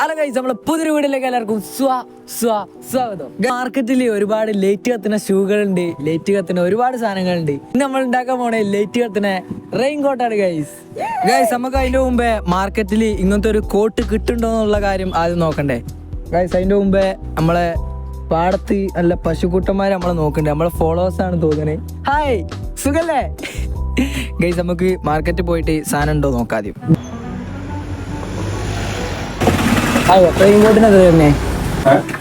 Hello guys നമ്മളെ പുതിയൊരു വീഡിയോയിലേക്ക് എല്ലാവർക്കും സ്വാ സ്വാ സ്വാഗതം. മാർക്കറ്റിൽ ഒരുപാട് ലേറ്റ് കത്തുന്ന ഷൂകളുണ്ട് ലേറ്റ് കത്തുന്ന ഒരുപാട് സാധനങ്ങളുണ്ട്. ഇന്ന് നമ്മൾ ഉണ്ടാക്കാൻ പോണേ ലേറ്റ് കത്തുന്ന റെയിൻ കോട്ടാണ് ഗൈസ് ഗൈസ് നമുക്ക് അതിന്റെ മുമ്പേ മാർക്കറ്റിൽ ഇങ്ങനത്തെ ഒരു കോട്ട് കിട്ടുണ്ടോ എന്നുള്ള കാര്യം ആദ്യം നോക്കണ്ടേ. ഗൈസ് അതിന്റെ മുമ്പേ നമ്മളെ പാടത്ത് നല്ല പശുക്കുട്ടന്മാരെ നമ്മളെ നോക്കണ്ടേ. നമ്മളെ ഫോളോവേഴ്സ് ആണ് തോന്നുന്നത് ഹായ് സുഖല്ലേ? ഗൈസ് നമുക്ക് മാർക്കറ്റ് പോയിട്ട് സാധനം ഉണ്ടോ നോക്കാം റെയിൻ കോട്ടിന് എത്ര വരുന്നേ?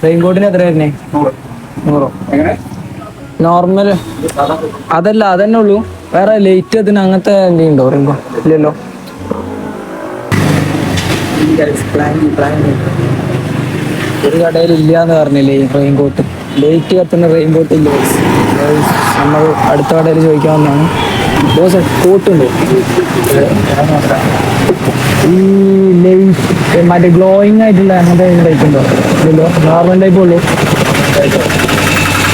റെയിൻ കോട്ടിന് എത്ര വരുന്നേ? നൂറോ. നോർമൽ അതല്ല അതന്നെ ഉള്ളൂ. വേറെ ലേറ്റ് അതിന് അങ്ങനത്തെ എന്തെങ്കിലും ഉണ്ടോ റെയിൻ കോട്ട് ഇല്ലല്ലോ. ഒരു കടയിൽ ഇല്ല എന്ന് പറഞ്ഞില്ലേ റെയിൻ കോട്ട് ലേറ്റ് കത്തുന്ന റെയിൻ കോട്ട് ഇല്ല? നമ്മൾ അടുത്ത കടയിൽ ചോദിക്കാവുന്നതാണ് ബോസ് കോട്ടുണ്ട് ഈ ലൈറ്റ് മറ്റേ ഗ്ലോയിങ് ആയിട്ടുള്ള അങ്ങനത്തെ ടൈപ്പ് ഉണ്ടോ? ഇല്ലല്ലോ നോർമൽ ടൈപ്പ് ഉള്ളൂ.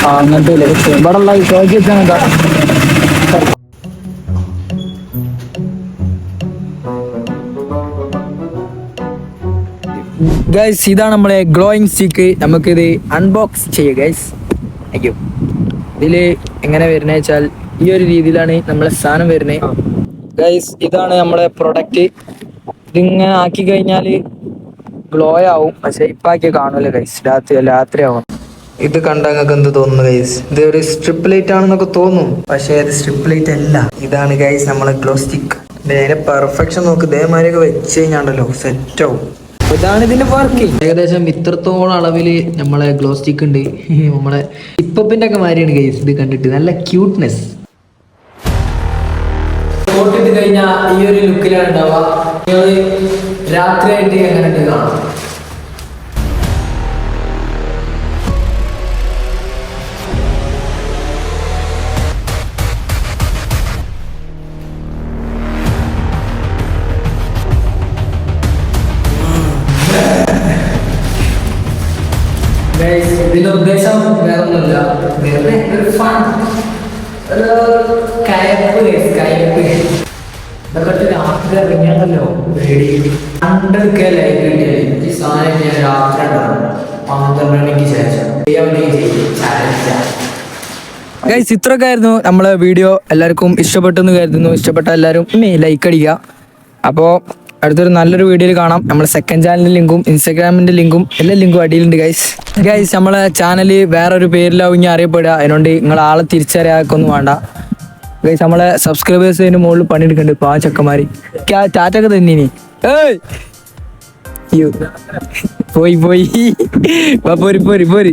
ആ അങ്ങനത്തെ ഇല്ലേ ഇവിടെ ഉള്ള ചോദിച്ചു വെച്ചാൽ ഗൈസ് ഇതാണ് നമ്മളെ ഗ്ലോയിങ് സ്റ്റിക്ക് നമുക്കിത് അൺബോക്സ് ചെയ്യുക ഗൈസ് അയ്യോ ഇതിൽ എങ്ങനെ വരുന്നത് വെച്ചാൽ ഈ ഒരു രീതിയിലാണ് നമ്മളെ സാധനം വരുന്നത് ഗൈസ് ഇതാണ് നമ്മളെ പ്രൊഡക്റ്റ് ഇതിങ്ങനെ ആക്കി കഴിഞ്ഞാൽ ഗ്ലോ ആവും. പക്ഷെ ഇപ്പാക്കി കാണൂല ഗൈസ് രാത്രി രാത്രി ആവും. ഇത് കണ്ട നിങ്ങൾക്ക് എന്ത് തോന്നുന്നു ഗൈസ് ഇത് ഒരു സ്ട്രിപ്പ് ലൈറ്റ് ആണെന്നൊക്കെ തോന്നും. പക്ഷേ ഇത് സ്ട്രിപ്പ് ലൈറ്റ് അല്ല. ഇതാണ് ഗൈസ് നമ്മളെ ഗ്ലോ സ്റ്റിക്ക് നേരെ പെർഫെക്ഷൻ നോക്ക്. ഇതേമാതിരിയൊക്കെ വെച്ച് കഴിഞ്ഞാണ്ടല്ലോ സെറ്റ് ആവും. ഇതാണ് ഇതിന്റെ വർക്കിംഗ് ഏകദേശം ഇത്രത്തോളം അളവിൽ നമ്മളെ ഗ്ലോ സ്റ്റിക്ക് ഉണ്ട് നമ്മളെ ഇപ്പപ്പിന്റെ ഒക്കെ മാറിയാണ് ഗൈസ് ഇത് കണ്ടിട്ട്. നല്ല ക്യൂട്ട്നെസ് ഇട്ട് കഴിഞ്ഞാൽ ഈ ഒരു ലുക്കിലാണ് ഉണ്ടാവുക. നിങ്ങൾ രാത്രിയായിട്ട് എങ്ങനെ ഉണ്ട് കാണാം ഉദ്ദേശം വേറൊന്നുമില്ല. വെറുതെ ഒരു ഫൺ കയപ്പ് കയപ്പ്. ഇതൊക്കെ ലൈക്ക് ഈ ഗൈസ് ഇത്രയൊക്കെ ആയിരുന്നു നമ്മളെ വീഡിയോ എല്ലാവർക്കും ഇഷ്ടപ്പെട്ടെന്ന് കരുതുന്നു. ഇഷ്ടപ്പെട്ട എല്ലാവരും ലൈക്ക് അടിക്കുക. അപ്പോൾ അടുത്തൊരു നല്ലൊരു വീഡിയോയിൽ കാണാം. നമ്മളെ സെക്കൻഡ് ചാനലിന്റെ ലിങ്കും ഇൻസ്റ്റാഗ്രാമിന്റെ ലിങ്കും എല്ലാ ലിങ്കും അടിയിലുണ്ട് ഗൈസ് ഗൈസ് നമ്മളെ ചാനൽ വേറൊരു പേരിലാവും ഇനി അറിയപ്പെടുക. അതിനോണ്ട് നിങ്ങൾ ആളെ തിരിച്ചറിയാക്കൊന്നും വേണ്ട. നമ്മളെ സബ്സ്ക്രൈബേഴ്സിന് മുകളിൽ പണിയെടുക്കണ്ട്. ഇപ്പൊ ആ ചെക്കന്മാര് ടാറ്റൊക്കെ തന്നീനി ഏയ്. പോയി പോയി. പോരി പോരി പോരി.